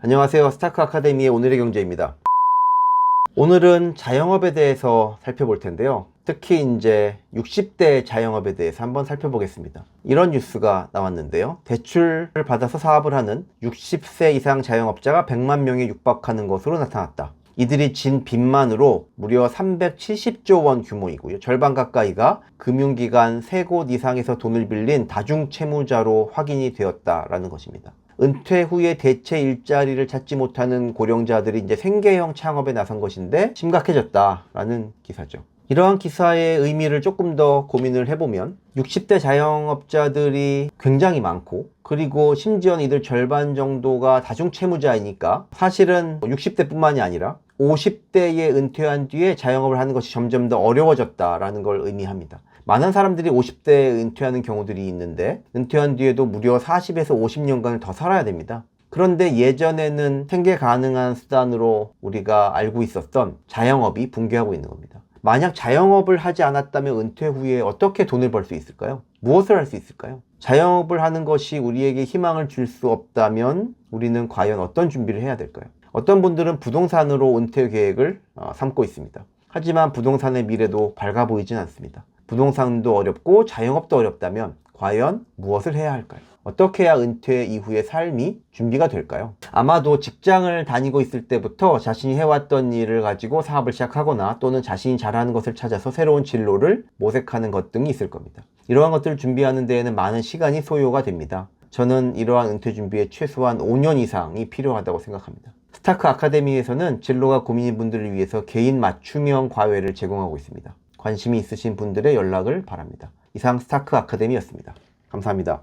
안녕하세요. 스타크 아카데미의 오늘의 경제입니다. 오늘은 자영업에 대해서 살펴볼 텐데요. 특히 이제 60대 자영업에 대해서 한번 살펴보겠습니다. 이런 뉴스가 나왔는데요. 대출을 받아서 사업을 하는 60세 이상 자영업자가 100만 명에 육박하는 것으로 나타났다. 이들이 진 빚만으로 무려 370조 원 규모이고요. 절반 가까이가 금융기관 세 곳 이상에서 돈을 빌린 다중채무자로 확인이 되었다라는 것입니다. 은퇴 후에 대체 일자리를 찾지 못하는 고령자들이 이제 생계형 창업에 나선 것인데 심각해졌다라는 기사죠. 이러한 기사의 의미를 조금 더 고민을 해보면 60대 자영업자들이 굉장히 많고 그리고 심지어 이들 절반 정도가 다중채무자이니까 사실은 60대 뿐만이 아니라 50대에 은퇴한 뒤에 자영업을 하는 것이 점점 더 어려워졌다라는 걸 의미합니다. 많은 사람들이 50대에 은퇴하는 경우들이 있는데 은퇴한 뒤에도 무려 40에서 50년간을 더 살아야 됩니다. 그런데 예전에는 생계 가능한 수단으로 우리가 알고 있었던 자영업이 붕괴하고 있는 겁니다. 만약 자영업을 하지 않았다면 은퇴 후에 어떻게 돈을 벌 수 있을까요? 무엇을 할 수 있을까요? 자영업을 하는 것이 우리에게 희망을 줄 수 없다면 우리는 과연 어떤 준비를 해야 될까요? 어떤 분들은 부동산으로 은퇴 계획을 어, 삼고 있습니다. 하지만 부동산의 미래도 밝아 보이진 않습니다. 부동산도 어렵고 자영업도 어렵다면 과연 무엇을 해야 할까요? 어떻게 해야 은퇴 이후의 삶이 준비가 될까요? 아마도 직장을 다니고 있을 때부터 자신이 해왔던 일을 가지고 사업을 시작하거나 또는 자신이 잘하는 것을 찾아서 새로운 진로를 모색하는 것 등이 있을 겁니다. 이러한 것들을 준비하는 데에는 많은 시간이 소요가 됩니다. 저는 이러한 은퇴 준비에 최소한 5년 이상이 필요하다고 생각합니다. 스타크 아카데미에서는 진로가 고민인 분들을 위해서 개인 맞춤형 과외를 제공하고 있습니다. 관심이 있으신 분들의 연락을 바랍니다. 이상 스타크 아카데미였습니다. 감사합니다.